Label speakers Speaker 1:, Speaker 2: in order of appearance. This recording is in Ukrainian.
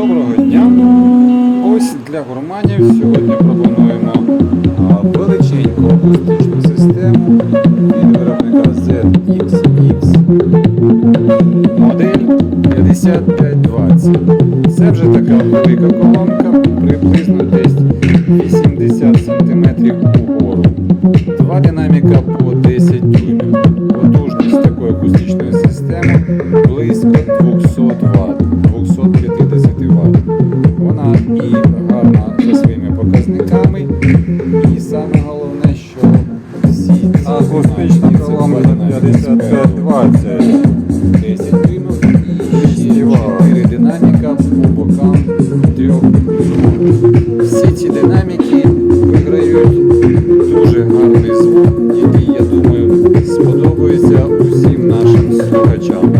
Speaker 1: Доброго дня! Ось для гурманів сьогодні пропонуємо величеньку акустичну систему від виробника ZXX модель 5520. Це вже така велика колонка, приблизно десь 80 см угору. Два динаміка по 10 дюймів. Потужність такої акустичної системи близько 200 Вт. показниками. І саме головне, що всі акустичні колони 52 10 примок і 4 динаміка по бокам трьох. Всі ці динаміки виграють дуже гарний звук, який, я думаю, сподобається усім нашим слухачам.